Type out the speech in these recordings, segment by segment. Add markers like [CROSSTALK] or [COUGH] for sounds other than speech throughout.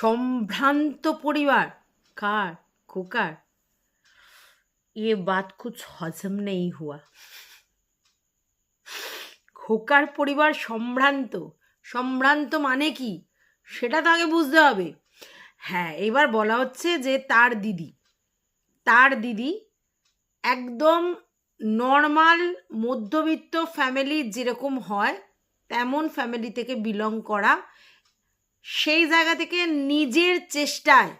সম্ভ্রান্ত পরিবার কার খোকার ये बात कुछ हजम नहीं हुआ খোকার পরিবার সম্ভ্রান্ত সম্ভ্রান্ত মানে কি সেটা তো আগে বুঝতে হবে হ্যাঁ এবার বলা হচ্ছে যে তার দিদি তার দিদি একদম নর্মাল মধ্যবিত্ত ফ্যামিলির যেরকম হয় তেমন ফ্যামিলি থেকে বিলং করা সেই জায়গা থেকে নিজের চেষ্টায়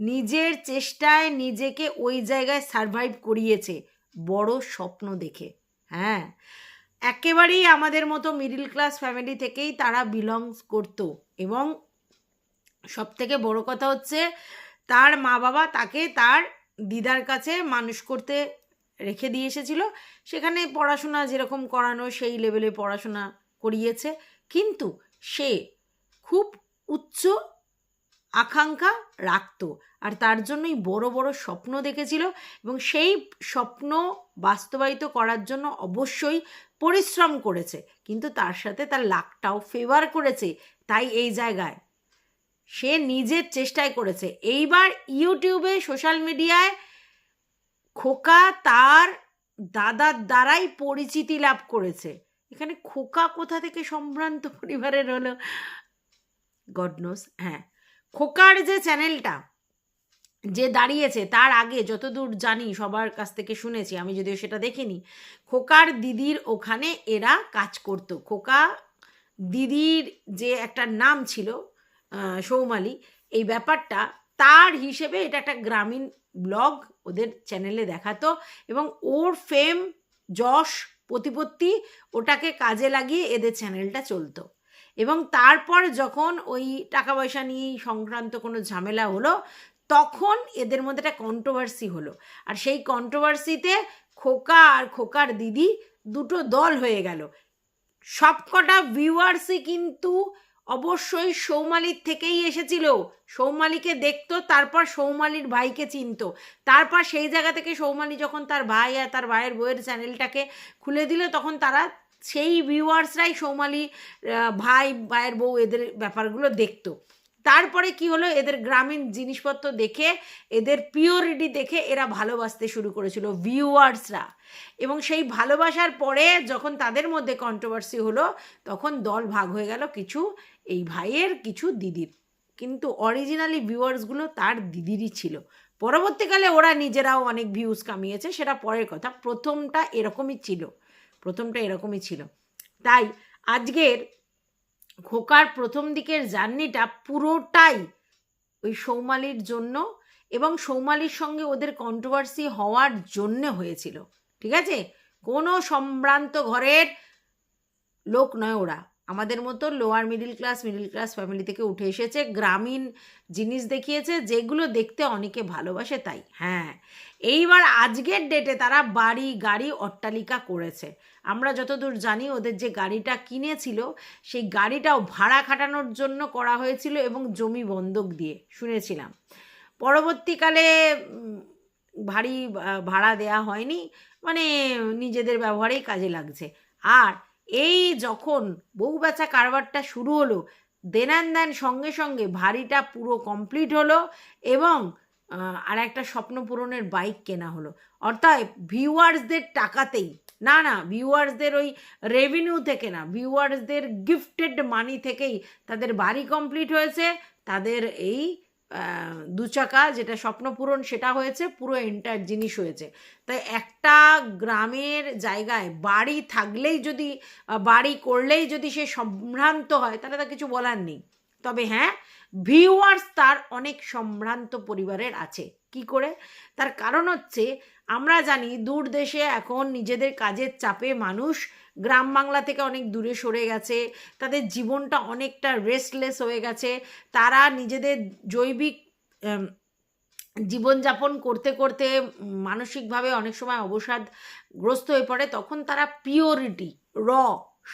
নিজের চেষ্টায় নিজেকে ওই জায়গায় সারভাইভ করিয়েছে। বড় স্বপ্ন দেখে হ্যাঁ? একেবারেই আমাদের মতো মিডিল ক্লাস ফ্যামিলি থেকেই তারা বিলংস করতো এবং সব থেকে বড় কথা হচ্ছে তার মা বাবা তাকে তার দিদার কাছে মানুষ করতে রেখে দিয়ে এসেছিল। সেখানে পড়াশোনা যেরকম করানো সেই লেভেলে পড়াশোনা করিয়েছে। কিন্তু সে খুব উচ্চ আকাঙ্ক্ষা রাখতো। আর তার জন্যই বড় বড় স্বপ্ন দেখেছিল এবং সেই স্বপ্ন বাস্তবায়িত করার জন্য অবশ্যই পরিশ্রম করেছে। কিন্তু তার সাথে তার লাকটাও ফেভার করেছে তাই এই জায়গায়। সে নিজের চেষ্টায় করেছে। এইবার ইউটিউবে, সোশ্যাল মিডিয়ায় খোকা তার দাদার দ্বারাই পরিচিতি লাভ করেছে। এখানে খোকা কোথা থেকে সম্ভ্রান্ত পরিবারের হলো? গডনোস হ্যাঁ। খোকার যে চ্যানেলটা, যে দাঁড়িয়েছে, তার আগে যতদূর জানি, সবার কাছ থেকে শুনেছি, আমি যদিও সেটা দেখিনি, খোকার দিদির ওখানে এরা কাজ করতো। খোকা দিদির যে একটা নাম ছিল সৌমালি, এই ব্যাপারটা তার হিসেবে এটা একটা গ্রামীণ ব্লগ ওদের চ্যানেলে দেখাতো এবং ওর ফেম যশ, প্রতিপত্তি ওটাকে কাজে লাগিয়ে এদের চ্যানেলটা চলতো। এবং তারপর যখন ওই টাকা পয়সা নিয়ে সংক্রান্ত কোনো ঝামেলা হলো, তখন এদের মধ্যে একটা কন্ট্রোভার্সি হলো। আর সেই কন্ট্রোভার্সিতে খোকা আর খোকার দিদি দুটো দল হয়ে গেল। সবকটা ভিউয়ার্সই কিন্তু অবশ্যই সৌমালির থেকেই এসেছিল। সৌমালিকে দেখতো, তারপর সৌমালির ভাইকে চিনত। তারপর সেই জায়গা থেকে সৌমালি যখন তার ভাই আর তার ভাইয়ের বইয়ের চ্যানেলটাকে খুলে দিল, তখন তারা সেই ভিউয়ার্সরাই সৌমালি ভাই, ভাইয়ের বউ এদের ব্যাপারগুলো দেখতো। তারপরে কি হলো? এদের গ্রামীণ জিনিসপত্র দেখে, এদের পিওরিটি দেখে এরা ভালোবাসতে শুরু করেছিল ভিউয়ার্সরা এবং সেই ভালোবাসার পরে যখন তাদের মধ্যে কন্ট্রোভার্সি হলো, তখন দল ভাগ হয়ে গেল কিছু এই ভাইয়ের, কিছু দিদির। কিন্তু অরিজিনালি ভিউয়ার্সগুলো তার দিদিরই ছিল। পরবর্তীকালে ওরা নিজেরাও অনেক ভিউজ কামিয়েছে, সেটা পরের কথা। প্রথমটা এরকমই ছিল। প্রথমটা এরকমই ছিল। তাই আজকের খোকার প্রথম দিকের জার্নিটা পুরোটাই ওই সৌমালির জন্য এবং সৌমালির সঙ্গে ওদের কন্ট্রোভার্সি হওয়ার জন্য হয়েছিল। ঠিক আছে? কোনো সম্ভ্রান্ত ঘরের লোক নয় ওরা। আমাদের মতো lower middle class middle class family থেকে উঠে এসেছে, গ্রামীণ জিনিস দেখিয়েছে, যেগুলো দেখতে অনেকে ভালোবাসে তাই হ্যাঁ। এইবার আজকের ডেটে তারা বাড়ি, গাড়ি অট্টালিকা করেছে। আমরা যতদূর জানি ওদের যে গাড়িটা কিনেছিল, সেই গাড়িটাও ভাড়া খাটানোর জন্য করা হয়েছিল এবং জমি বন্ধক দিয়ে, শুনেছিলাম। পরবর্তীকালে ভারী ভাড়া দেয়া হয়নি মানে নিজেদের ব্যবহারেই কাজে লাগছে। আর এই যখন বউ বেচা কারবারটা শুরু হলো দেনান দেন সঙ্গে সঙ্গে ভারীটা পুরো কমপ্লিট হলো এবং আর একটা স্বপ্ন পূরণের বাইক কেনা হলো। অর্থাৎ ভিউয়ার্সদের টাকাতেই, না না ভিউয়ার্সদের ওই রেভিনিউ থেকে না ভিউয়ার্সদের গিফটেড মানি থেকেই তাদের বাড়ি কমপ্লিট হয়েছে, তাদের এই দু চাকা যেটা স্বপ্নপূরণ সেটা হয়েছে, পুরো এন্টার জিনিস হয়েছে। তাই একটা গ্রামের জায়গায় বাড়ি থাকলেই যদি বাড়ি করলেই যদি সে সম্ভ্রান্ত হয়, তাহলে তার কিছু বলার নেই। তবে হ্যাঁ ভিউয়ার্স তার অনেক সম্ভ্রান্ত পরিবারের আছে। কি করে? তার কারণ হচ্ছে আমরা জানি দূর দেশে এখন নিজেদের কাজের চাপে মানুষ গ্রাম বাংলা থেকে অনেক দূরে সরে গেছে, তাদের জীবনটা অনেকটা রেস্টলেস হয়ে গেছে, তারা নিজেদের জৈবিক জীবনযাপন করতে করতে মানসিকভাবে অনেক সময় অবসাদগ্রস্ত হয়ে পড়ে, তখন তারা পিওরিটি র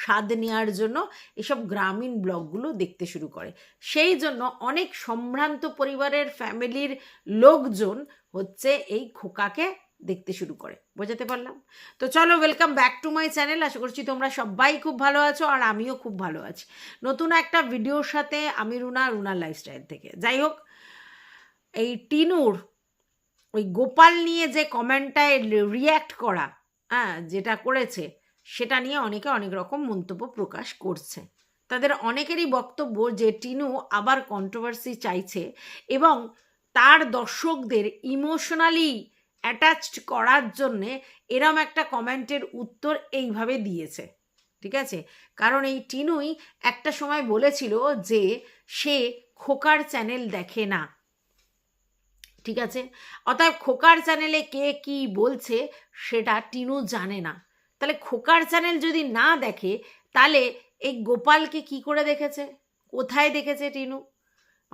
স্বাদ নেওয়ার জন্য এসব গ্রামীণ ব্লগগুলো দেখতে শুরু করে। সেই জন্য অনেক সম্ভ্রান্ত পরিবারের ফ্যামিলির লোকজন হচ্ছে এই খোকাকে দেখতে শুরু করে, বোঝাতে পারলাম? তো চলো welcome back to my channel আশা করছি তোমরা সবাই খুব ভালো আছো আর আমিও খুব ভালো আছি। নতুন একটা ভিডিওর সাথে আমি রুনা রুনার লাইফস্টাইল থেকে। যাই হোক, এই টিনুর, ওই গোপাল নিয়ে যে কমেন্টটায় রিয়্যাক্ট করা হ্যাঁ যেটা করেছে, সেটা নিয়ে অনেকে অনেক রকম মন্তব্য প্রকাশ করছে। তাদের অনেকেরই বক্তব্য যে টিনু আবার কন্ট্রোভার্সি চাইছে এবং তার দর্শকদের ইমোশনালি অ্যাটাচড করার জন্যে এরম একটা কমেন্টের উত্তর এইভাবে দিয়েছে। ঠিক আছে? কারণ এই টিনুই একটা সময় বলেছিল যে সে খোকার চ্যানেল দেখে না। ঠিক আছে? অতএব খোকার চ্যানেলে কে কি বলছে সেটা টিনু জানে না। তাহলে খোকার চ্যানেল যদি না দেখে, তাহলে এই গোপালকে কি করে দেখেছে? কোথায় দেখেছে টিনু?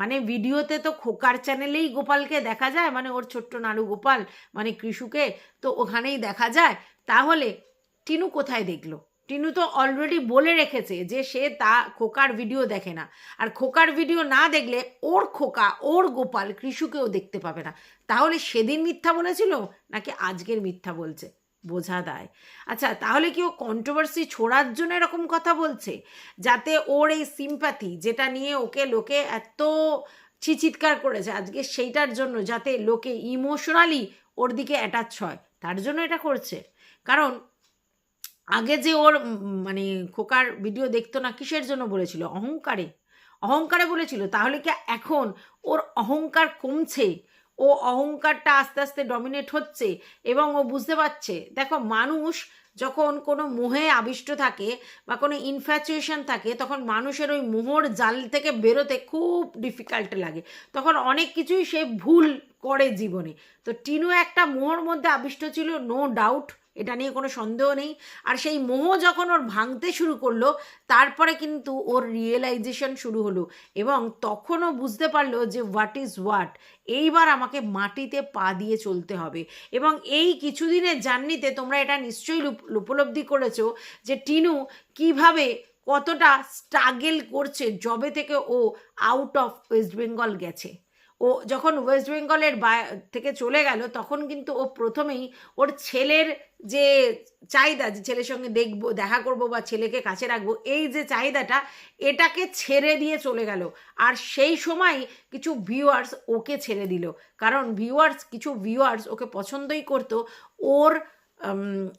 মানে ভিডিওতে তো খোকার চ্যানেলেই গোপালকে দেখা যায় মানে ওর ছোট্ট নাড়ু গোপাল মানে কৃষুকে, তো ওখানেই দেখা যায়। তাহলে টিনু কোথায় দেখল? টিনু তো অলরেডি বলে রেখেছে যে সে তা খোকার ভিডিও দেখে না। আর খোকার ভিডিও না দেখলে ওর খোকা, ওর গোপাল কৃষুকেও দেখতে পাবে না। তাহলে সেদিন মিথ্যা বলেছিল নাকি আজকের মিথ্যা বলছে? বোঝা দেয়। আচ্ছা তাহলে কি ও কন্ট্রোভার্সি ছোড়ার জন্য এরকম কথা বলছে? যাতে ওর এই সিম্প্যাথি যেটা নিয়ে ওকে লোকে এত চিচিৎকার করেছে আজকে সেইটার জন্য যাতে লোকে ইমোশনালি ওর দিকে অ্যাটাচ হয়, তার জন্য এটা করছে। কারণ আগে যে ওর মানে খোকার ভিডিও দেখতো না, কিসের জন্য বলেছিল? অহংকারে। অহংকারে বলেছিল, তাহলে কি এখন ওর অহংকার কমছে? ও অহংকারটা আস্তে আস্তে ডমিনেট হচ্ছে এবং ও বুঝতে পারছে, দেখো মানুষ যখন কোনো মোহে আবিষ্ট থাকে বা কোনো ইনফ্যাচুয়েশন থাকে, তখন মানুষের ওই মোহর জাল থেকে বেরোতে খুব ডিফিকাল্ট লাগে। তখন অনেক কিছুই সে ভুল করে জীবনে। তো টিনু একটা মোহর মধ্যে আবিষ্ট ছিল নো ডাউট এটা নিয়ে কোনো সন্দেহ নেই। আর সেই মোহ যখন ওর ভাঙতে শুরু করল, তারপরে কিন্তু ওর রিয়েলাইজেশন শুরু হলো এবং তখনও বুঝতে পারল যে হোয়াট ইজ হোয়াট এইবার আমাকে মাটিতে পা দিয়ে চলতে হবে। এবং এই কিছুদিনের জার্নিতে তোমরা এটা নিশ্চয়ই উপলব্ধি করেছ যে টিনু কীভাবে কতটা স্ট্রাগেল করছে জবে থেকে ও আউট অফ ওয়েস্ট বেঙ্গল গেছে। ও যখন ওয়েস্ট বেঙ্গলের বা- থেকে চলে গেল, তখন কিন্তু ও প্রথমেই ওর ছেলের যে চাহিদা, যে ছেলের সঙ্গে দেখব, দেখা করব বা ছেলেকে কাছে রাখব, এই যে চাহিদাটা, এটাকে ছেড়ে দিয়ে চলে গেল। আর সেই সময় কিছু ভিউয়ার্স ওকে ছেড়ে দিল। কারণ ভিউয়ার্স কিছু ভিউয়ার্স ওকে পছন্দই করতো ওর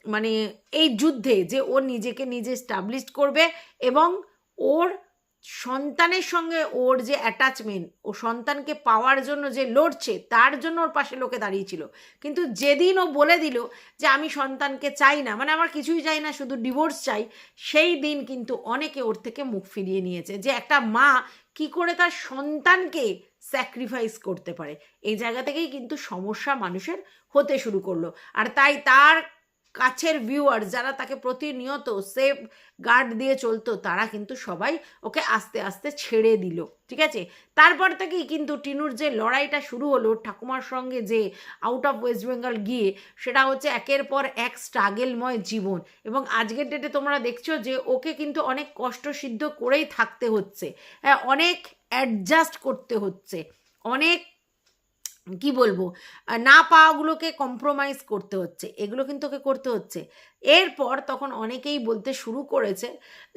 মানে এই যুদ্ধে যে ও নিজেকে নিজে স্টাবলিশ করবে এবং ওর সন্তানের সঙ্গে ওর যে অ্যাটাচমেন্ট ও সন্তানকে পাওয়ার জন্য যে লড়ছে, তার জন্য ওর পাশে লোকে দাঁড়িয়েছিল কিন্তু যেদিন ও বলে দিল যে, আমি সন্তানকে চাই না মানে আমার কিছুই চাই না, শুধু ডিভোর্স চাই, সেই দিন কিন্তু অনেকে ওর থেকে মুখ ফিরিয়ে নিয়েছে যে, একটা মা কি করে তার সন্তানকে স্যাক্রিফাইস করতে পারে। এই জায়গা থেকেই কিন্তু সমস্যা মানুষের হতে শুরু করল। আর তাই তার কাছের ভিউয়ার যারা তাকে প্রতিনিয়ত সেফ গার্ড দিয়ে চলতো, তারা কিন্তু সবাই ওকে আস্তে আস্তে ছেড়ে দিল, ঠিক আছে? তারপর থেকেই কিন্তু টিনুর যে লড়াইটা শুরু হলো, ঠাকুমার সঙ্গে যে আউট অফ ওয়েস্ট বেঙ্গল গিয়ে, সেটা হচ্ছে একের পর এক স্ট্রাগেলময় জীবন। এবং আজকের ডেটে তোমরা দেখছ যে ওকে কিন্তু অনেক কষ্ট সিদ্ধ করেই থাকতে হচ্ছে হ্যাঁ অনেক অ্যাডজাস্ট করতে হচ্ছে, অনেক কি বলব? না পাওয়াগুলোকে কম্প্রোমাইজ করতে হচ্ছে, এগুলো কিন্তু ওকে করতে হচ্ছে। এরপর তখন অনেকেই বলতে শুরু করেছে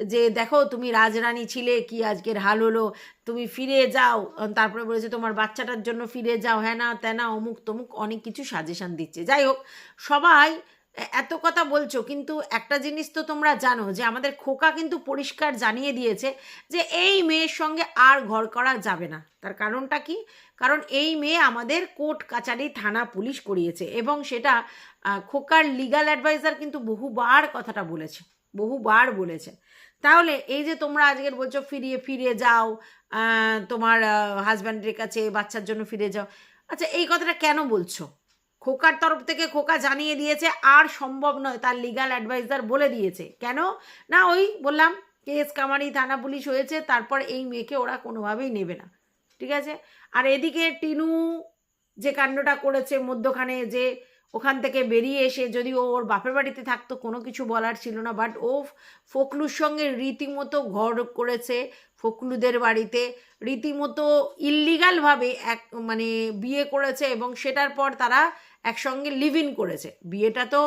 যে, দেখো, তুমি রাজরানী ছিলে, কি আজকের হাল হলো? তুমি ফিরে যাও। তারপরে বলেছে, তোমার বাচ্চাটার জন্য ফিরে যাও। হ্যাঁ না তেনা অমুক তমুক অনেক কিছু সাজেশান দিচ্ছে। যাই হোক, সবাই এত কথা বলছো, কিন্তু একটা জিনিস তো তোমরা জানো, যে আমাদের খোকা কিন্তু পরিষ্কার জানিয়ে দিয়েছে যে এই মেয়ের সঙ্গে আর ঘর করা যাবে না। তার কারণটা কি? কারণ এই মেয়ে আমাদের কোর্ট কাচারি, থানা পুলিশ করিয়েছে এবং সেটা খোকার লিগাল অ্যাডভাইজার কিন্তু বহুবার কথাটা বলেছে, বহুবার বলেছে। তাহলে এই যে তোমরা আজকের বলছো, ফিরিয়ে ফিরে যাও তোমার হাজব্যান্ডের কাছে বাচ্চার জন্য ফিরে যাও আচ্ছা এই কথাটা কেন বলছো? খোকার তরফ থেকে খোকা জানিয়ে দিয়েছে, আর সম্ভব নয়, তার লিগাল অ্যাডভাইজার বলে দিয়েছে। কেন? না, ওই বললাম, কেস কামারি, থানা পুলিশ হয়েছে, তারপর এই মেয়েকে ওরা কোনোভাবেই নেবে না। ঠিক আছে? আর এদিকে টিনু যে কাণ্ডটা করেছে মধ্যখানে, যে ওখান থেকে বেরিয়ে এসে যদি ও ওর বাপের বাড়িতে থাকতো, কোনো কিছু বলার ছিল না বাট ও ফকলুর সঙ্গে রীতিমতো ঘর করেছে ফকলুদের বাড়িতে। রীতিমতো ইল্লিগালভাবে এক মানে বিয়ে করেছে, এবং সেটার পর তারা একসঙ্গে লিভ ইন করেছে। বিয়েটা তো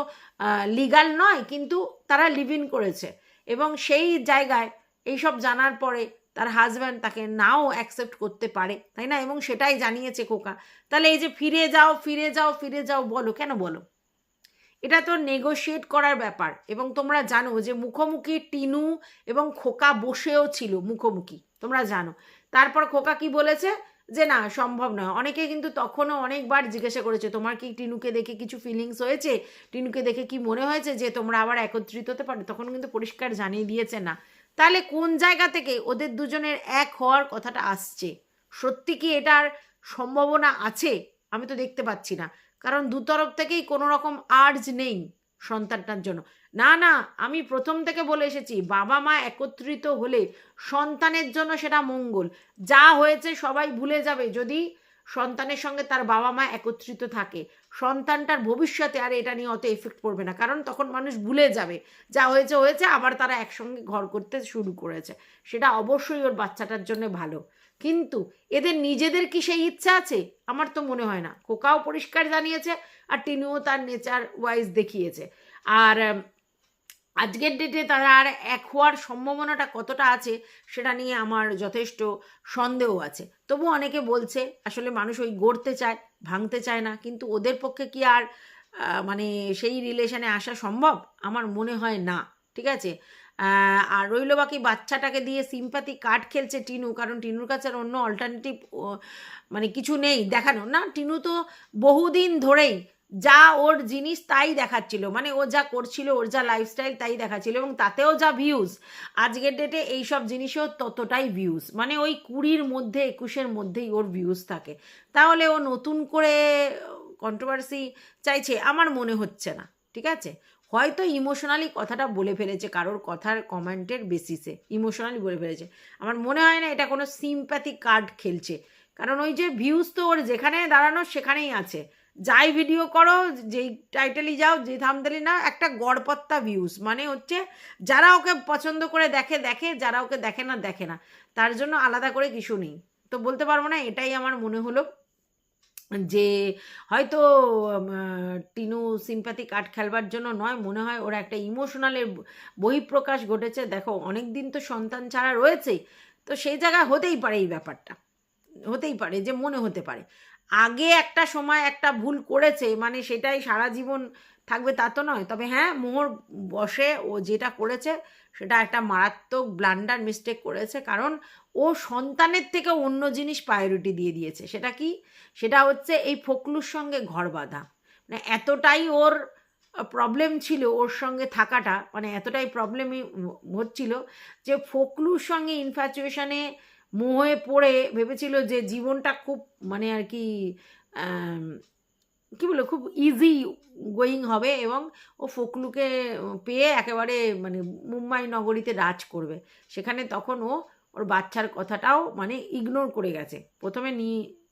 লিগাল নয়, কিন্তু তারা লিভ ইন করেছে। এবং সেই জায়গায় এইসব জানার পরে তার হাজব্যান্ড তাকে নাও অ্যাকসেপ্ট করতে পারে, তাই না? এবং সেটাই জানিয়েছে খোকা। তাহলে এই যে ফিরে যাও ফিরে যাও ফিরে যাও বলো, কেন বলো? এটা তো নেগোশিয়েট করার ব্যাপার। এবং তোমরা জানো যে মুখোমুখি টিনু এবং খোকা বসেও ছিল মুখোমুখি। তোমরা জানো। তারপর খোকা কি বলেছে? যে না, সম্ভব নয়। অনেকে কিন্তু তখনও অনেকবার জিজ্ঞাসা করেছে, তোমার কি টিনুকে দেখে কিছু ফিলিংস হয়েছে? টিনুকে দেখে কি মনে হয়েছে যে তোমরা আবার একত্রিত হতে পারো তখন কিন্তু পরিষ্কার জানিয়ে দিয়েছে না। তাহলে কোন জায়গা থেকে ওদের দুজনের এক হওয়ার কথাটা আসছে? সত্যি কি এটার সম্ভাবনা আছে? আমি তো দেখতে পাচ্ছি না। কারণ দু তরফ থেকেই কোনো রকম আর্জ নেই। সন্তানটার জন্য। না না, আমি প্রথম থেকে বলে এসেছি, বাবা মা একত্রিত হলে সন্তানের জন্য সেটা মঙ্গল। যা হয়েছে সবাই ভুলে যাবে যদি সন্তানের সঙ্গে তার বাবা মা একত্রিত থাকে। সন্তানটার ভবিষ্যতে আর এটা নিয়ে অত এফেক্ট পড়বে না, কারণ তখন মানুষ ভুলে যাবে। যা হয়েছে হয়েছে, আবার তারা একসঙ্গে ঘর করতে শুরু করেছে। সেটা অবশ্যই ওর বাচ্চাটার জন্য ভালো। কিন্তু এদের নিজেদের কি সেই ইচ্ছা আছে? আমার তো মনে হয় না। কোকাও পরিষ্কার জানিয়েছে আর টিনুও তার নেচার ওয়াইজ দেখিয়েছে। আর আজকের ডেটে তারা আর এক হওয়ার সম্ভাবনাটা কতটা আছে সেটা নিয়ে আমার যথেষ্ট সন্দেহ আছে। তবু অনেকে বলছে, আসলে মানুষ ওই গড়তে চায়, ভাঙতে চায় না। কিন্তু ওদের পক্ষে কি আর মানে সেই রিলেশনে আসা সম্ভব? আমার মনে হয় না। ঠিক আছে? আর রইল বাকি বাচ্চাটাকে দিয়ে সিম্পাতি কার্ড খেলছে টিনু, কারণ টিনুর কাছে আর অন্য অল্টারনেটিভ মানে কিছু নেই দেখানো না, টিনু তো বহুদিন ধরেই যা ওর জিনিস তাই দেখাচ্ছিল মানে ও যা করছিল, ওর যা লাইফস্টাইল তাই দেখাচ্ছিল, এবং তাতেও যা ভিউজ আজকের ডেটে এইসব জিনিসেও ততটাই ভিউজ মানে ওই কুড়ির মধ্যে, একুশের মধ্যেই ওর ভিউজ থাকে। তাহলে ও নতুন করে কন্ট্রোভার্সি চাইছে, আমার মনে হচ্ছে না, ঠিক আছে? হয়তো ইমোশনালি কথাটা বলে ফেলেছে কারোর কথার কমেন্টের বেসিসে ইমোশনালি বলে ফেলেছে। আমার মনে হয় না এটা কোনো সিম্প্যাথি কার্ড খেলছে। কারণ ওই যে ভিউজ তো ওর যেখানে দাঁড়ানো সেখানেই আছে। যাই ভিডিও করো, যেই টাইটেলই যাও যে থামতেলি না, একটা গড়পত্তা ভিউজ মানে হচ্ছে যারা ওকে পছন্দ করে দেখে দেখে, যারা ওকে দেখে না দেখে না। তার জন্য আলাদা করে কিছু নেই। তো বলতে পারব না, এটাই আমার মনে হলো। যে হয়তো টিনু সিম্প্যাথি কার্ড খেলবার জন্য নয়, মনে হয় ওরা একটা ইমোশনালের বহিঃপ্রকাশ ঘটেছে। দেখো অনেক দিন তো সন্তান ছাড়া রয়েছে তো সেই জায়গায় হতেই পারে এই ব্যাপারটা। হতেই পারে, যে মনে হতে পারে। আগে একটা সময় একটা ভুল করেছে মানে সেটাই সারা জীবন থাকবে তা তো নয়। তবে হ্যাঁ মোহর বসে ও যেটা করেছে সেটা একটা মারাত্মক ব্লান্ডার মিস্টেক করেছে। কারণ ও সন্তানের থেকে অন্য জিনিস প্রায়োরিটি দিয়ে দিয়েছে। সেটা কি? সেটা হচ্ছে এই ফকলুর সঙ্গে ঘর বাঁধা। মানে এতটাই ওর প্রবলেম ছিল ওর সঙ্গে থাকাটা মানে এতটাই প্রবলেমই হচ্ছিল যে ফকলুর সঙ্গে ইনফ্যাচুয়েশনে মোহে পড়ে ভেবেছিল যে জীবনটা খুব মানে আর কি কি বলে খুব ইজি গোয়িং হবে এবং ও ফকলুকে পেয়ে একেবারে মানে মুম্বাই নগরীতে রাজ করবে। সেখানে তখন ও, ওর বাচ্চার কথাটাও মানে ইগনোর করে গেছে। প্রথমে নি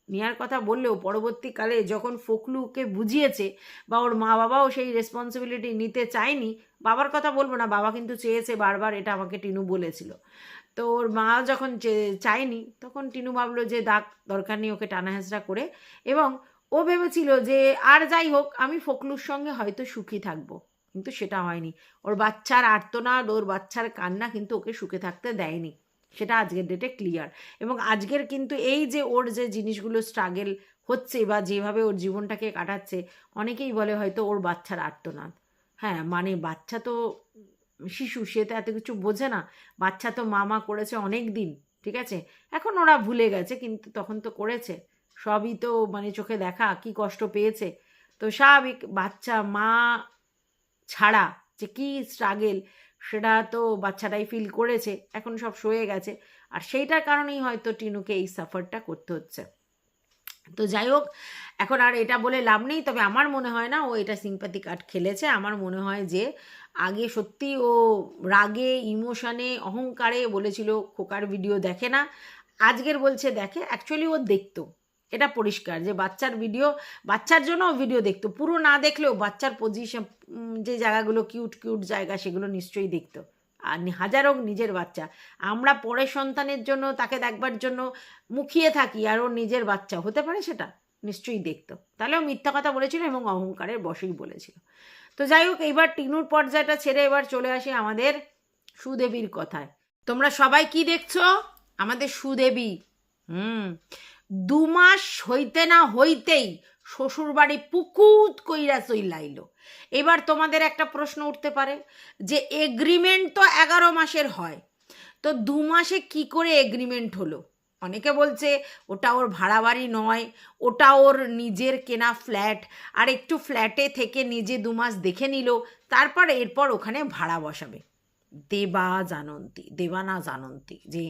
নেওয়ার কথা বললেও পরবর্তীকালে যখন ফকলুকে বুঝিয়েছে বা ওর মা বাবাও সেই রেসপন্সিবিলিটি নিতে চায়নি, বাবার কথা বলব না, বাবা কিন্তু চেয়েছে বারবার, এটা আমাকে টিনু বলেছিল। তো ওর মা যখন চায়নি, তখন টিনু ভাবলো যে দাগ দরকার নেই ওকে টানা হেঁচড়া করে। এবং ও ভেবেছিল যে, আর যাই হোক, আমি ফকলুর সঙ্গে হয়তো সুখী থাকব। কিন্তু সেটা হয়নি। ওর বাচ্চার আর্তনাদ, ওর বাচ্চার কান্না কিন্তু ওকে সুখে থাকতে দেয়নি। সেটা আজকের ডেটে ক্লিয়ার এবং আজকের কিন্তু এই যে ওর যে জিনিসগুলো স্ট্রাগেল হচ্ছে বা যেভাবে ওর জীবনটাকে কাটাচ্ছে, অনেকেই বলে হয়তো ওর বাচ্চার আর্তনাদ। হ্যাঁ মানে বাচ্চা তো শিশু, সে তো এত কিছু বোঝে না। বাচ্চা তো মামা করেছে অনেক দিন, ঠিক আছে? এখন ওরা ভুলে গেছে, কিন্তু তখন তো করেছে। সবই তো মানে চোখে দেখা, কি কষ্ট পেয়েছে। তো স্বাভাবিক, বাচ্চা, মা ছাড়া যে কি স্ট্রাগেল সেটা তো বাচ্চাটাই ফিল করেছে, এখন সব সয়ে গেছে। আর সেইটার কারণেই হয়তো টিনুকে এই সাফারটা করতে হচ্ছে। তো যাই হোক, এখন আর এটা বলে লাভ নেই, তবে আমার মনে হয় না ও এটা সিম্প্যাথি কার্ড খেলেছে। আমার মনে হয় যে আগে সত্যি ও রাগে ইমোশনে অহংকারে বলেছিল, খোকার ভিডিও দেখে না। আজকের বলছে, দেখে অ্যাকচুয়ালি ও দেখতো। এটা পরিষ্কার যে বাচ্চার ভিডিও বাচ্চার জন্য ভিডিও দেখতো। পুরো না দেখলেও বাচ্চার পজিশন যে জায়গাগুলো কিউট কিউট জায়গা, সেগুলো নিশ্চয়ই দেখতো। আর হাজার হোক নিজের বাচ্চা। আমরা পরের সন্তানের জন্য, তাকে দেখবার জন্য মুখিয়ে থাকি, আর ওর নিজের বাচ্চা। হতে পারে সেটা, নিশ্চয়ই দেখতো। তাহলেও মিথ্যা কথা বলেছিল এবং অহংকারের বশেই বলেছিল। তো যাই হোক এইবার টিনুর পর্যায়টা ছেড়ে এবার চলে আসি আমাদের সুদেবীর কথায়। তোমরা সবাই কি দেখছ? আমাদের সুদেবী। হুম। দু মাস হইতে না হইতেই শ্বশুরবাড়ি পুকুত কইরা চইলাইল। এবার তোমাদের একটা প্রশ্ন উঠতে পারে যে এগ্রিমেন্ট তো এগারো মাসের হয়, তো দু মাসে কি করে এগ্রিমেন্ট হলো? অনেকে বলছে, ওটা ওর ভাড়া বাড়ি নয়, ওটা ওর নিজের কেনা ফ্ল্যাট আর একটু ফ্ল্যাটে থেকে নিজে দু মাস দেখে নিল, তারপর এরপর ওখানে ভাড়া বসাবে। দেবা জানন্তী, দেবা না জানন্তী, যে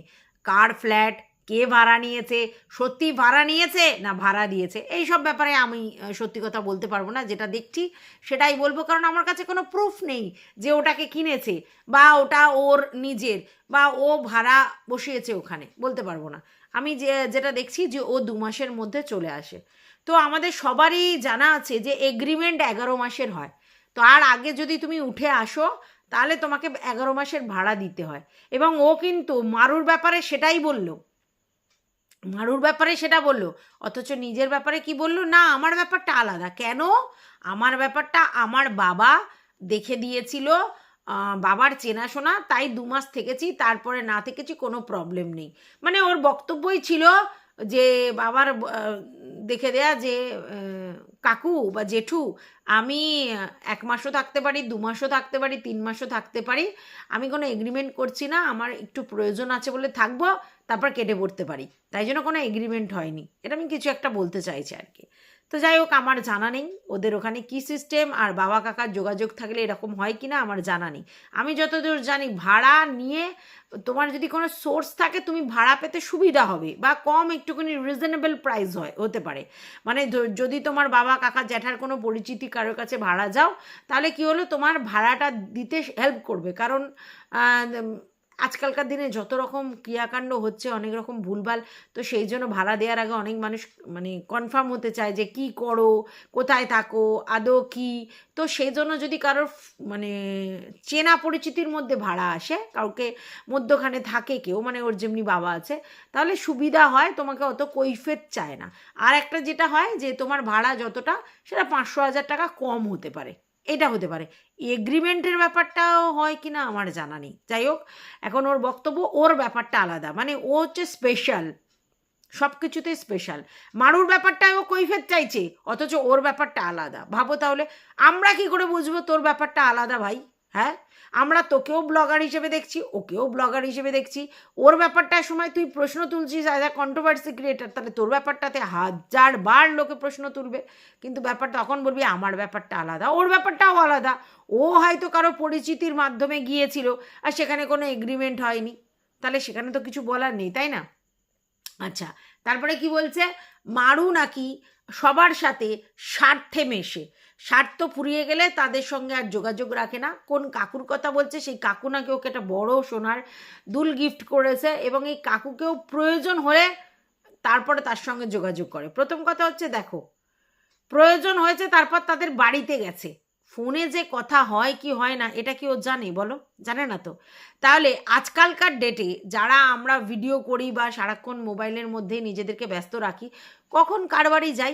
কার ফ্ল্যাট কে ভাড়া নিয়েছে? সত্যি ভাড়া নিয়েছে না ভাড়া দিয়েছে? এই সব ব্যাপারে আমি সত্যি কথা বলতে পারব না। যেটা দেখছি সেটাই বলব। কারণ আমার কাছে কোনো প্রুফ নেই যে ওটাকে কিনেছে বা ওটা ওর নিজের বা ও ভাড়া বসিয়েছে ওখানে। বলতে পারব না। আমি যে, যেটা দেখছি যে ও দু মাসের মধ্যে চলে আসে। তো আমাদের সবারই জানা আছে যে এগ্রিমেন্ট এগারো মাসের হয়। তো আর আগে যদি তুমি উঠে আসো, তাহলে তোমাকে এগারো মাসের ভাড়া দিতে হয়। এবং ও কিন্তু মারুর ব্যাপারে সেটাই বলল। মারুর ব্যাপারে সেটা বলল। অথচ নিজের ব্যাপারে কি বলল? না, আমার ব্যাপারটা আলাদা। কেন? আমার ব্যাপারটা আমার বাবা দেখে দিয়েছিল। বাবার চেনাশোনা, তাই দু মাস থেকেছি, তারপরে না থেকেছি, কোনো প্রবলেম নেই। মানে ওর বক্তব্যই ছিল যে, বাবার দেখে দেয়া যে কাকু বা জেঠু, আমি এক মাসও থাকতে পারি, দু মাসও থাকতে পারি, তিন মাসও থাকতে পারি। আমি কোনো এগ্রিমেন্ট করছি না, আমার একটু প্রয়োজন আছে বলে থাকব। তারপর কেটে পড়তে পারি। তাই জন্য কোনো এগ্রিমেন্ট হয়নি। এটা আমি কিছু একটা বলতে চাইছি আর কি। তো যাই হোক, আমার জানা নেই। ওদের ওখানে কি সিস্টেম আর বাবা কাকার যোগাযোগ থাকলে এরকম হয় কি না আমার জানা নেই। আমি যতদূর জানি, ভাড়া নিয়ে তোমার যদি কোনো সোর্স থাকে, তুমি ভাড়া পেতে সুবিধা হবে বা কম একটুখানি রিজনেবল প্রাইস হয়, হতে পারে। মানে যদি তোমার বাবা কাকা জ্যাঠার কোনো পরিচিতি কারোর কাছে ভাড়া যাও, তাহলে কি হলো? তোমার ভাড়াটা দিতে হেল্প করবে। কারণ আজকালকার দিনে যত রকম ক্রিয়াকাণ্ড হচ্ছে, অনেক রকম ভুলভাল, তো সেই জন্য ভাড়া দেওয়ার আগে অনেক মানুষ মানে কনফার্ম হতে চায় যে কি করো, কোথায় থাকো, আদৌ কি? তো সেই জন্য যদি কারোর মানে চেনা পরিচিতির মধ্যে ভাড়া আসে, কাউকে মধ্যখানে থাকে কেউ মানে ওর যেমনি বাবা আছে, তাহলে সুবিধা হয়, তোমাকে অত কৈফেত চায় না। আর একটা যেটা হয় যে তোমার ভাড়া যতটা, সেটা পাঁচশো হাজার টাকা কম হতে পারে। এটা হতে পারে। এগ্রিমেন্টের ব্যাপারটাও হয় কি না আমার জানা নেই। যাই হোক, এখন ওর বক্তব্য, ওর ব্যাপারটা আলাদা। মানে ও হচ্ছে স্পেশাল সব কিছুতে স্পেশাল মারুর ব্যাপারটা ও কৈফেত চাইছে, অথচ ওর ব্যাপারটা আলাদা। ভাবো তাহলে, আমরা কি করে বুঝব তোর ব্যাপারটা আলাদা ভাই? হ্যাঁ? আমরা তোকেও ব্লগার হিসেবে দেখছি, ওকেও ব্লগার হিসেবে দেখছি। ওর ব্যাপারটার সময় তুই প্রশ্ন তুলছিস অ্যাজ আ কন্ট্রোভার্সি ক্রিয়েটার তাহলে তোর ব্যাপারটাতে হাজার বার লোকে প্রশ্ন তুলবে। কিন্তু ব্যাপারটা তখন বলবি, আমার ব্যাপারটা আলাদা, ওর ব্যাপারটাও আলাদা। ও হয়তো কারও পরিচিতির মাধ্যমে গিয়েছিল আর সেখানে কোনো এগ্রিমেন্ট হয়নি। তাহলে সেখানে তো কিছু বলার নেই, তাই না? আচ্ছা তারপরে কি বলছে? মারু নাকি সবার সাথে স্বার্থে মেশে। স্বার্থ ফুরিয়ে গেলে তাদের সঙ্গে আর যোগাযোগ রাখে না। কোন কাকুর কথা বলছে, সেই কাকু নাকি ওকে একটা বড় সোনার দুল গিফট করেছে এবং এই কাকুকেও প্রয়োজন হলে তারপরে তার সঙ্গে যোগাযোগ করে। প্রথম কথা হচ্ছে, দেখো, প্রয়োজন হয়েছে তারপর তাদের বাড়িতে গেছে। ফোনে যে কথা হয় কি হয় না, এটা কি ও জানে বলো? জানে না তো? তাহলে আজকালকার ডেটে যারা আমরা ভিডিও করি বা সারাক্ষণ মোবাইলের মধ্যে নিজেদেরকে ব্যস্ত রাখি, কখন কার বাড়ি যাই?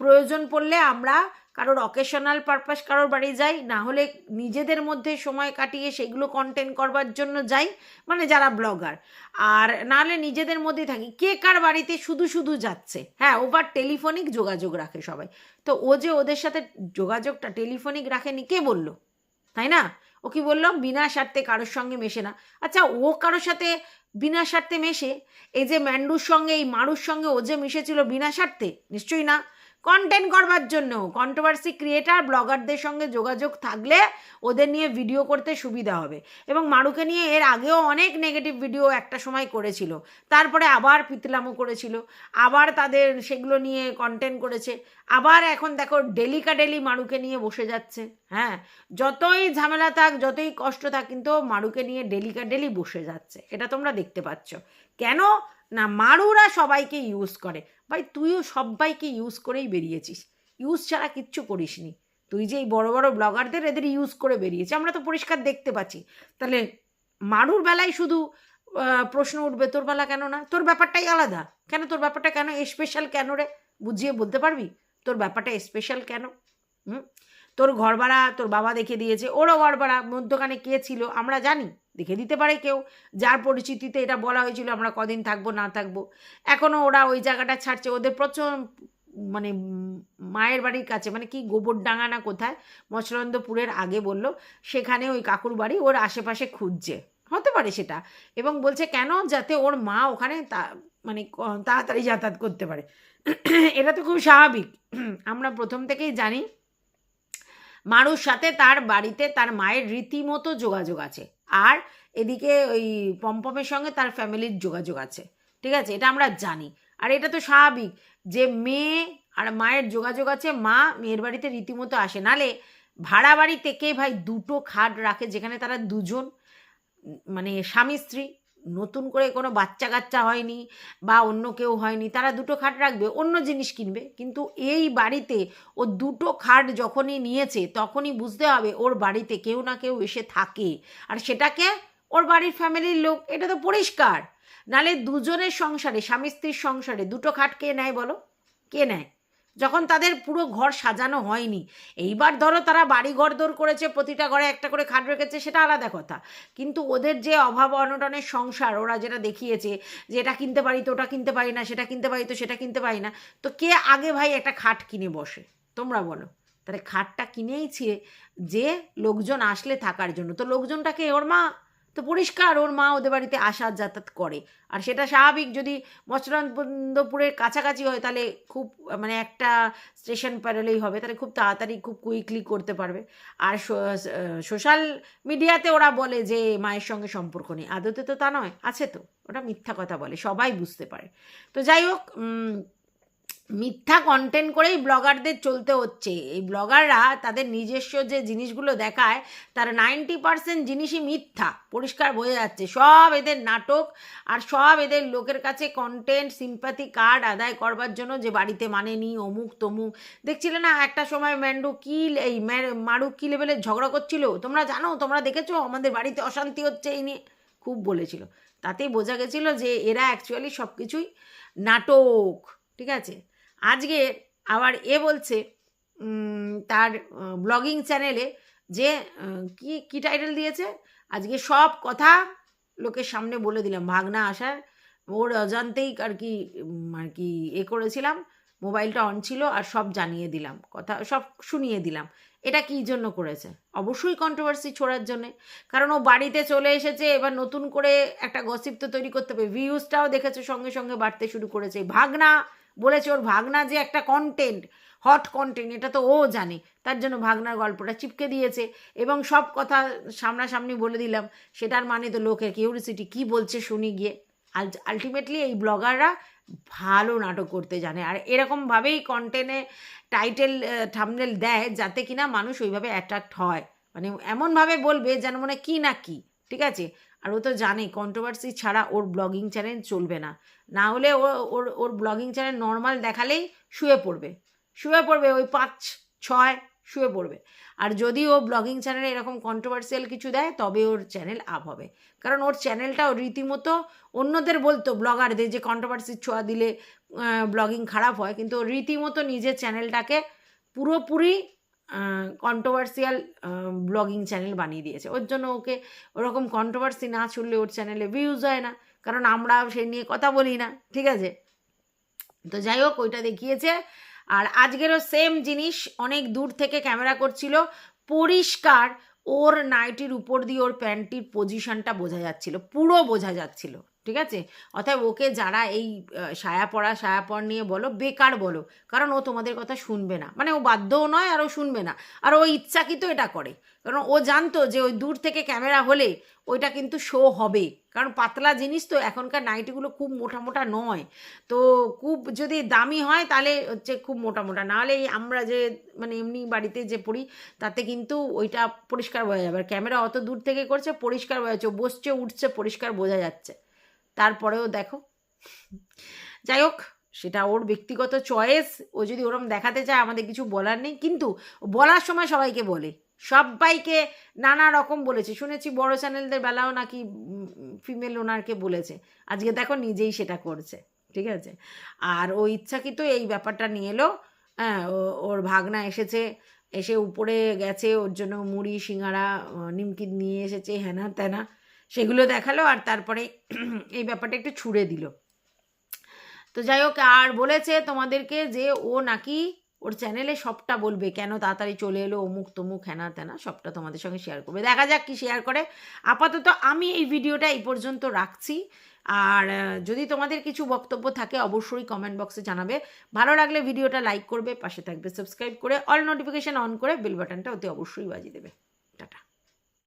প্রয়োজন পড়লে আমরা কারোর অকেশনাল পারপাস কারোর বাড়ি যাই, না হলে নিজেদের মধ্যে সময় কাটিয়ে সেগুলো কন্টেন্ট করবার জন্য যাই মানে যারা ব্লগার আর নাহলে নিজেদের মধ্যে থাকি। কে কার বাড়িতে শুধু শুধু যাচ্ছে? হ্যাঁ ওবার টেলিফোনিক যোগাযোগ রাখে সবাই। তো ও যে ওদের সাথে যোগাযোগটা টেলিফোনিক রাখেনি, কে বলল? তাই না? ও কি বলল? বিনা স্বার্থে কারোর সঙ্গে মেশে না। আচ্ছা ও কারোর সাথে বিনা স্বার্থে মেশে? এই যে ম্যান্ডুর সঙ্গে, এই মারুর সঙ্গে ও যে মিশেছিল বিনা স্বার্থে? নিশ্চয়ই না। কন্টেন্ট করবার জন্য কন্ট্রোভার্সি ক্রিয়েটার ব্লগারদের সঙ্গে যোগাযোগ থাকলে ওদের নিয়ে ভিডিও করতে সুবিধা হবে। এবং মারুকে নিয়ে এর আগেও অনেক নেগেটিভ ভিডিও একটা সময় করেছিল। তারপরে আবার পিতলামো করেছিল। আবার তাদের সেগুলো নিয়ে কন্টেন্ট করেছে। আবার এখন দেখো ডেলিকা ডেলি মারুকে নিয়ে বসে যাচ্ছে। হ্যাঁ যতই ঝামেলা থাক, যতই কষ্ট থাক, কিন্তু মারুকে নিয়ে ডেলিকা ডেলি বসে যাচ্ছে। এটা তোমরা দেখতে পাচ্ছ। কেন? না, মারুরা সবাইকে ইউজ করে। ভাই, তুইও সবাইকে ইউজ করেই বেরিয়েছিস। ইউজ ছাড়া কিচ্ছু করিসনি। তুই যে এই বড় বড় ব্লগারদের এদের ইউজ করে বেরিয়েছে, আমরা তো পরিষ্কার দেখতে পাচ্ছি। তাহলে মারুর বেলায় শুধু প্রশ্ন উঠবে, তোর বেলা কেন না? তোর ব্যাপারটাই আলাদা। কেন তোর ব্যাপারটা কেন স্পেশাল কেন রে? বুঝিয়ে বলতে পারবি? তোর ব্যাপারটা স্পেশাল কেন? হুম? তোর ঘর ভাড়া তোর বাবা দেখে দিয়েছে, ওরও ঘর ভাড়া মধ্যখানে কে ছিল আমরা জানি দেখে দিতে পারে কেউ। যার পরিচিতিতে এটা বলা হয়েছিল, আমরা কদিন থাকব, না থাকব। এখনও ওরা ওই জায়গাটা ছাড়ছে, ওদের প্রচুর মানে মায়ের বাড়ির কাছে মানে কি গোবরডাঙ্গা না কোথায় মচরন্দপুরের আগে বলল, সেখানে ওই কাকুর বাড়ি ওর আশেপাশে খুঁজছে। হতে পারে সেটা। এবং বলছে, কেন যাতে ওর মা ওখানে তা মানে তাড়াতাড়ি যাতায়াত করতে পারে। [CLEARS THROAT] এটা তো খুব স্বাভাবিক। [CLEARS THROAT] আমরা প্রথম থেকেই জানি মারুর সাথে তার বাড়িতে তার মায়ের রীতিমতো যোগাযোগ আছে। আর এদিকে ওই পম্পমের সঙ্গে তার ফ্যামিলির যোগাযোগ আছে। ঠিক আছে? এটা আমরা জানি। আর এটা তো স্বাভাবিক যে মেয়ে আর মায়ের যোগাযোগ আছে, মা মেয়ের বাড়িতে রীতিমতো আসে। নালে ভাড়া বাড়িতে কে ভাই দুটো খাট রাখে যেখানে তারা দুজন মানে স্বামী স্ত্রী নতুন করে কোনো বাচ্চা কাচ্চা হয়নি বা অন্য কেউ হয়নি, তারা দুটো খাট রাখবে, অন্য জিনিস কিনবে। কিন্তু এই বাড়িতে ও দুটো খাট যখনই নিয়েছে, তখনই বুঝতে হবে ওর বাড়িতে কেউ না কেউ এসে থাকে। আর সেটাকে ওর বাড়ির ফ্যামিলির লোক, এটা তো পরিষ্কার। নালে দুজনের সংসারে, স্বামী স্ত্রীর সংসারে দুটো খাট কে নেয় বলো? কে নেয়? যখন তাদের পুরো ঘর সাজানো হয়নি। এইবার ধরো তারা বাড়ি ঘর দোর করেছে, প্রতিটা ঘরে একটা করে খাট রেখেছে, সেটা আলাদা কথা। কিন্তু ওদের যে অভাব অনটনের সংসার, ওরা যেটা দেখিয়েছে যে এটা কিনতে পারি তো ওটা কিনতে পারি না, সেটা কিনতে পারি তো সেটা কিনতে পারি না, তো কে আগে ভাই একটা খাট কিনে বসে? তোমরা বলো। তাহলে খাটটা কিনেইছে যে লোকজন আসলে থাকার জন্য। তো লোকজনটাকে ওর মা তো পরিষ্কার ওর মা ওদের বাড়িতে আসা যাতায়াত করে। আর সেটা স্বাভাবিক যদি মচরন্দপুরের কাছাকাছি হয় তাহলে খুব মানে একটা স্টেশন প্যারেলেই হবে। তাহলে খুব তাড়াতাড়ি, খুব কুইকলি করতে পারবে। আর সোশ্যাল মিডিয়াতে ওরা বলে যে মায়ের সঙ্গে সম্পর্ক নেই। আদতে তো তা নয়, আছে তো। ওটা মিথ্যা কথা বলে, সবাই বুঝতে পারে। তো যাই হোক মিথ্যা কন্টেন্ট করেই ব্লগারদের চলতে হচ্ছে। এই ব্লগাররা তাদের নিজস্ব যে জিনিসগুলো দেখায়, তার নাইনটি পার্সেন্ট জিনিসই মিথ্যা। পরিষ্কার বোঝা যাচ্ছে। সব এদের নাটক আর সব এদের লোকের কাছে কন্টেন্ট সিম্প্যাথি কার্ড আদায় করবার জন্য যে বাড়িতে মানেনি, অমুক তমুক। দেখছিলে না, একটা সময় ম্যান্ডু কি এই মারু কি লেভেলের ঝগড়া করছিল? তোমরা জানো, তোমরা দেখেছ? আমাদের বাড়িতে অশান্তি হচ্ছে এই নিয়ে। খুব বলেছিল। তাতেই বোঝা গেছিল যে এরা অ্যাকচুয়ালি সব কিছুই নাটক, ঠিক আছে? আজকে আবার এ বলছে তার ব্লগিং চ্যানেলে যে কি কি টাইটেল দিয়েছে? আজকে সব কথা লোকের সামনে বলে দিলাম, ভাগনা আসার। ওর অজান্তেই আর কি আর কি এ করেছিলাম, মোবাইলটা অন ছিল আর সব জানিয়ে দিলাম, কথা, সব শুনিয়ে দিলাম। এটা কী জন্য করেছে? অবশ্যই কন্ট্রোভার্সি ছোড়ার জন্যে। কারণ ও বাড়িতে চলে এসেছে, এবার নতুন করে একটা গসিপ তো তৈরি করতে হবে। ভিউজটাও দেখেছে, সঙ্গে সঙ্গে বাড়তে শুরু করেছে। ভাগনা বলেছে ওর ভাগনা যে একটা কন্টেন্ট হট কন্টেন্ট এটা তো ও জানে। তার জন্য ভাগনার গল্পটা চিপকে দিয়েছে এবং সব কথা সামনাসামনি বলে দিলাম। সেটার মানে তো লোকের কিউরিসিটি কি বলছে শুনি গিয়ে। আল আলটিমেটলি এই ব্লগাররা ভালো নাটক করতে জানে। আর এরকমভাবেই কন্টেন্টে টাইটেল থামনেল দেয় যাতে কিনা মানুষ ওইভাবে অ্যাট্রাক্ট হয়। মানে এমনভাবে বলবে যেন মনে কি না কি, ঠিক আছে? আর ও তো জানে কন্ট্রোভার্সি ছাড়া ওর ব্লগিং চ্যানেল চলবে না। না হলে ও, ওর ওর ব্লগিং চ্যানেল নর্মাল দেখালেই শুয়ে পড়বে। শুয়ে পড়বে, ওই পাঁচ, ছয়, শুয়ে পড়বে। আর যদি ও ব্লগিং চ্যানেলে এরকম কন্ট্রোভার্সিয়াল কিছু দেয়, তবে ওর চ্যানেল আপ হবে। কারণ ওর চ্যানেলটাও রীতিমতো অন্যদের বলতো ব্লগারদের যে কন্ট্রোভার্সির ছোঁয়া দিলে ব্লগিং খারাপ হয়, কিন্তু রীতিমতো নিজের চ্যানেলটাকে পুরোপুরি কন্ট্রোভার্সিয়াল ব্লগিং চ্যানেল বানিয়ে দিয়েছে। ওর জন্য ওকে ওরকম কন্ট্রোভার্সি না ছুড়লে ওর চ্যানেলে ভিউজ হয় না। কারণ আমরা সেই নিয়ে কথা বলি না, ঠিক আছে? তো যাই হোক, ওইটা দেখিয়েছে। আর আজকেরও সেম জিনিস, অনেক দূর থেকে ক্যামেরা করছিল। পরিষ্কার ওর নাইটির উপর দিয়ে ওর প্যান্টটির পজিশনটা বোঝা যাচ্ছিল, পুরো বোঝা যাচ্ছিল। ঠিক আছে? অতএব ওকে যারা এই সায়া পড়া, সায়া পর নিয়ে বলো, বেকার বলো। কারণ ও তোমাদের কথা শুনবে না। মানে ও বাধ্যও নয় আর ও শুনবে না। আর ও ইচ্ছাকৃত এটা করে। কারণ ও জানতো যে ওই দূর থেকে ক্যামেরা হলে ওইটা কিন্তু শো হবে। কারণ পাতলা জিনিস তো এখনকার নাইটিগুলো খুব মোটা মোটা নয়। তো খুব যদি দামি হয় তাহলে হচ্ছে খুব মোটা মোটা। নাহলে আমরা যে মানে এমনি বাড়িতে যে পড়ি, তাতে কিন্তু ওইটা পরিষ্কার বোঝা যাবে। আর ক্যামেরা অত দূর থেকে করছে, পরিষ্কার বোঝা যাচ্ছে। বসছে, উঠছে, পরিষ্কার বোঝা যাচ্ছে। তারপরেও দেখো। যাই হোক সেটা ওর ব্যক্তিগত চয়েস ও যদি ওরম দেখাতে চায়, আমাদের কিছু বলার নেই। কিন্তু বলার সময় সবাইকে বলে। সবাইকে নানা রকম বলেছে। শুনেছি বড় চ্যানেলদের বেলাও নাকি ফিমেল ওনারকে বলেছে। আজকে দেখো নিজেই সেটা করছে। ঠিক আছে? আর ও ইচ্ছাকৃত এই ব্যাপারটা নিয়ে এলো। হ্যাঁ ওর ভাগনা এসেছে। এসে উপরে গেছে। ওর জন্য মুড়ি, সিঙ্গারা নিমকি নিয়ে এসেছে। হ্যানা ত্যানা সেগুলো দেখাল আর তারপরে এই ব্যাপারটা একটু ছুড়ে দিল। তো যাই হোক, আর বলেছে তোমাদেরকে যে ও নাকি ওর চ্যানেলে সবটা বলবে, কেন তাড়াতাড়ি চলে এলো অমুক তমুক হ্যানা ত্যানা সবটা তোমাদের সঙ্গে শেয়ার করবে। দেখা যাক কি শেয়ার করে। আপাতত আমি এই ভিডিওটা এই পর্যন্ত রাখছি। আর যদি তোমাদের কিছু বক্তব্য থাকে, অবশ্যই কমেন্ট বক্সে জানাবে। ভালো লাগলে ভিডিওটা লাইক করবে, পাশে থাকবে সাবস্ক্রাইব করে অল নোটিফিকেশন অন করে বেল বাটনটা অতি অবশ্যই বাজিয়ে দেবে। টাটা।